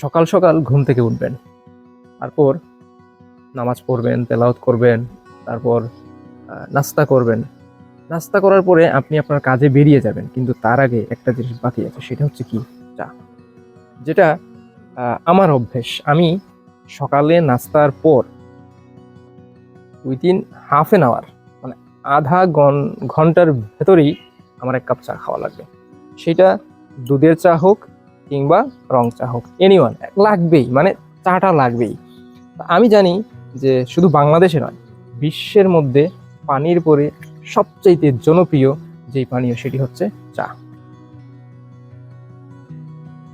সকাল সকাল ঘুম থেকে উঠবেন। তারপর নামাজ পড়বেন, তেলাওয়াত করবেন, তারপর নাস্তা করবেন। নাস্তা করার পরে আপনি আপনার কাজে বেরিয়ে যাবেন, কিন্তু তার আগে একটা জিনিস বাকি আছে, সেটা হচ্ছে কি? চা। যেটা আমার অভ্যেস। আমি সকালে নাস্তার পর উইদিন হাফ এন আওয়ার মানে আধা ঘন- ঘণ্টার ভেতরেই আমার এক কাপ চা খাওয়া লাগবে। সেটা দুধের চা হোক কিংবা রং চা হোক এনিওয়ান লাগবেই মানে চাটা লাগবেই। আমি জানি যে শুধু বাংলাদেশে নয়, বিশ্বের মধ্যে পানির পরে সবচাইতে জনপ্রিয় যেই পানীয় সেটি হচ্ছে চা।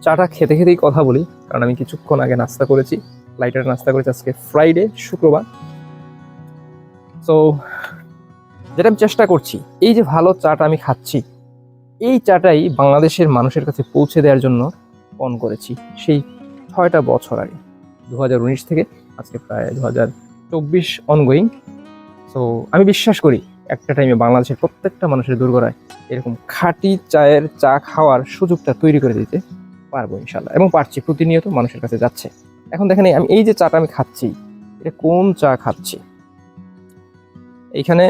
চাটা খেতে খেতেই কথা বলি, কারণ আমি কিছুক্ষণ আগে নাস্তা করেছি লাইটার নাস্তা করেছি আজকে ফ্রাইডে শুক্রবার। সো যেটা আমি চেষ্টা করছি, এই যে ভালো চাটা আমি খাচ্ছি, এই চাটাই বাংলাদেশের মানুষের কাছে পৌঁছে দেওয়ার জন্য অন করেছি, সেই ছয়টা বছর আগে। দু হাজার উনিশ থেকে আজকে প্রায় দু হাজার চব্বিশ অনগোয়িং সো আমি বিশ্বাস করি, একটা টাইমে বাংলাদেশের প্রত্যেকটা মানুষের দুর্গরায় এরকম খাঁটি চায়ের চা খাওয়ার সুযোগটা তৈরি করে দিতে পারব ইনশাল্লাহ এবং পারছি, প্রতিনিয়ত মানুষের কাছে যাচ্ছে। এখন দেখেন আমি, এই যে চাটা আমি খাচ্ছি, এটা কোন চা খাচ্ছি? এইখানে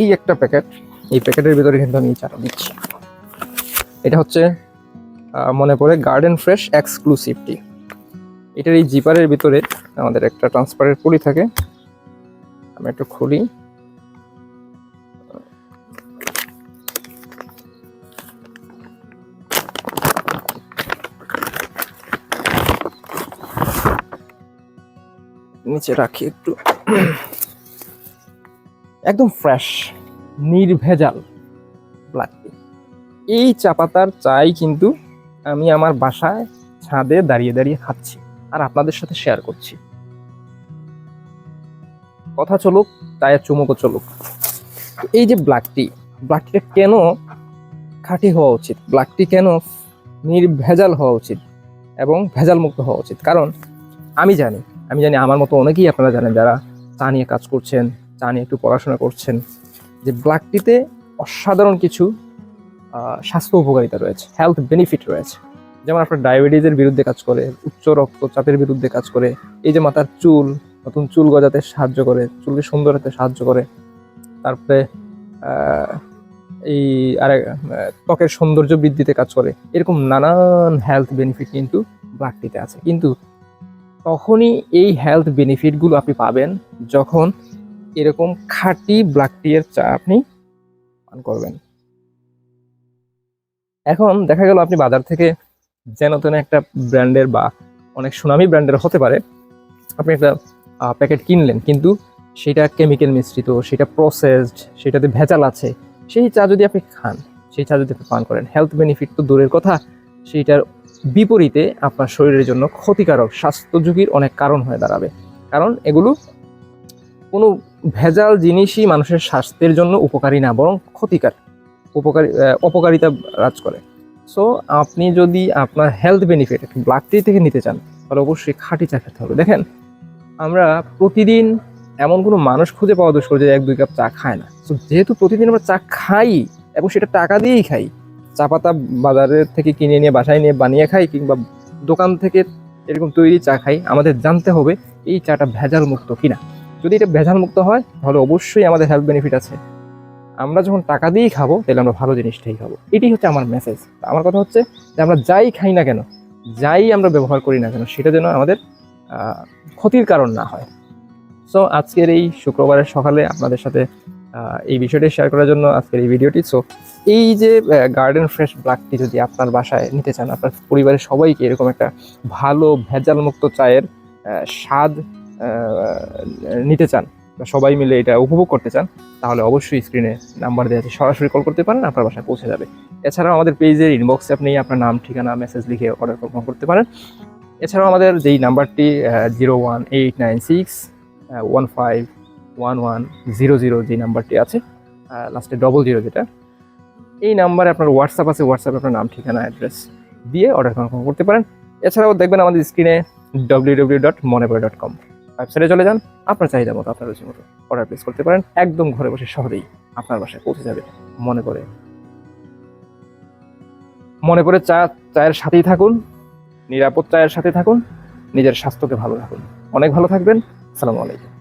এই একটা প্যাকেট এই প্যাকেটের ভিতরে কিন্তু আমি এই চাটা দিচ্ছি এটা হচ্ছে মনে পড়ে গার্ডেন ফ্রেশ এক্সক্লুসিভটি এটার এই জিপারের ভিতরে আমাদের একটা ট্রান্সপারের পুলি থাকে। আমি একটু খুলি। নিচে রাখি একটু। একদম ফ্রেশ নির্ভেজাল। ব্ল্যাক এই চা পাতার চাই কিন্তু আমি আমার বাসায় ছাদে দাঁড়িয়ে দাঁড়িয়ে খাচ্ছি আর আপনাদের সাথে শেয়ার করছি। কথা চলুক চায়ের চুমুকও চলুক। এই যে ব্ল্যাক টি ব্ল্যাক কেন খাঁটি হওয়া উচিত? ব্ল্যাক টি কেন নির্ভেজাল হওয়া উচিত এবং ভেজাল মুক্ত হওয়া উচিত? কারণ আমি জানি আমি জানি আমার মতো অনেকেই আপনারা জানেন যারা চা নিয়ে কাজ করছেন, চা নিয়ে একটু পড়াশোনা করছেন, যে ব্ল্যাক টিতে অসাধারণ কিছু স্বাস্থ্য উপকারিতা রয়েছে হেলথ বেনিফিট রয়েছে। যেমন আপনার ডায়াবেটিসের বিরুদ্ধে কাজ করে, উচ্চ রক্তচাপের বিরুদ্ধে কাজ করে, এই যে মাথার চুল, নতুন চুল গজাতে সাহায্য করে, চুলকে সুন্দর হতে সাহায্য করে, তারপরে এই আর ত্বকের সৌন্দর্য বৃদ্ধিতে কাজ করে, এরকম নানান হেলথ বেনিফিট কিন্তু ব্ল্যাক টিতে আছে। কিন্তু তখনই এই হেলথ বেনিফিটগুলো আপনি পাবেন যখন এরকম খাঁটি ব্ল্যাক এর চা আপনি পান করবেন। এখন দেখা গেল আপনি বাজার থেকে যেন তেন একটা ব্র্যান্ডের বা অনেক সুনামি ব্র্যান্ডের হতে পারে, আপনি একটা প্যাকেট কিনলেন, কিন্তু সেটা কেমিক্যাল মিশ্রিত, সেটা প্রসেসড সেটাতে ভেজাল আছে, সেই চা যদি আপনি খান, সেই চা যদি আপনি পান করেন হেলথ বেনিফিট তো দূরের কথা সেইটার বিপরীতে আপনার শরীরের জন্য ক্ষতিকারক, স্বাস্থ্য ঝুঁকির অনেক কারণ হয়ে দাঁড়াবে, কারণ এগুলো কোনো ভেজাল জিনিসই মানুষের স্বাস্থ্যের জন্য উপকারী না, বরং ক্ষতিকার উপকারী অপকারিতা রাজ করে। সো আপনি যদি আপনার হেলথ বেনিফিট ব্ল্যাক টি থেকে নিতে চান, তাহলে অবশ্যই খাঁটি চা খেতে হবে। দেখেন, আমরা প্রতিদিন এমন কোনো মানুষ খুঁজে পাওয়া দুষ্কর যে এক, দুই কাপ চা খায় না। সো যেহেতু প্রতিদিন আমরা চা খাই এবং সেটা টাকা দিয়েই খাই, চা পাতা বাজারের থেকে কিনে নিয়ে, বাসায় নিয়ে বানিয়ে খাই কিংবা দোকান থেকে এরকম তৈরি চা খাই, আমাদের জানতে হবে এই চাটা ভেজাল মুক্ত কিনা। যদি এটা ভেজাল মুক্ত হয়, তাহলে অবশ্যই আমাদের হেলথ বেনিফিট আছে। আমরা যখন টাকা দিয়েই খাব, তাহলে আমরা ভালো জিনিসটাই খাব। এটাই হচ্ছে আমার মেসেজ আমার কথা হচ্ছে যে আমরা যাই খাই না কেন, যাই আমরা ব্যবহার করি না কেন, সেটা যেন আমাদের ক্ষতির কারণ না হয়। সো আজকের এই শুক্রবারের সকালে আপনাদের সাথে এই বিষয়টি শেয়ার করার জন্য আজকের এই ভিডিওটি সো এই যে গার্ডেন ফ্রেশ ব্ল্যাক টি যদি আপনার বাসায় নিতে চান, আপনার পরিবারের সবাইকে এরকম একটা ভালো ভেজাল মুক্ত চায়ের স্বাদ নিতে চান বা সবাই মিলে এটা উপভোগ করতে চান, তাহলে অবশ্যই স্ক্রিনে নাম্বার দেওয়া আছে। সরাসরি কল করতে পারেন, আপনার বাসায় পৌঁছে যাবে। এছাড়াও আমাদের পেজের ইনবক্সে আপনি আপনার নাম, ঠিকানা মেসেজ লিখে অর্ডার কনফার্ম করতে পারেন। এছাড়াও আমাদের যেই নাম্বারটি zero one eight nine six one five one one zero zero যে নাম্বারটি আছে লাস্টে ডবল জিরো যেটা, এই নাম্বারে আপনার হোয়াটসঅ্যাপ আছে হোয়াটসঅ্যাপে আপনার নাম, ঠিকানা অ্যাড্রেস দিয়ে অর্ডার কনফার্ম করতে পারেন। এছাড়াও দেখবেন আমাদের স্ক্রিনে ডব্লিউ ডব্লিউ ডট মনেপড়ে ডট কম ওয়েবসাইটে চলে যান। আপনার চাহিদা মতো, আপনার রুচি মতো অর্ডার প্লেস করতে পারেন। একদম ঘরে বসে সহজেই আপনার বাসায় পৌঁছে যাবে। মনে করে মনে করে চা, চায়ের সাথেই থাকুন, নিরাপদ চায়ের সাথে থাকুন, নিজের স্বাস্থ্যকে ভালো রাখুন। অনেক ভালো থাকবেন। আসসালামু আলাইকুম।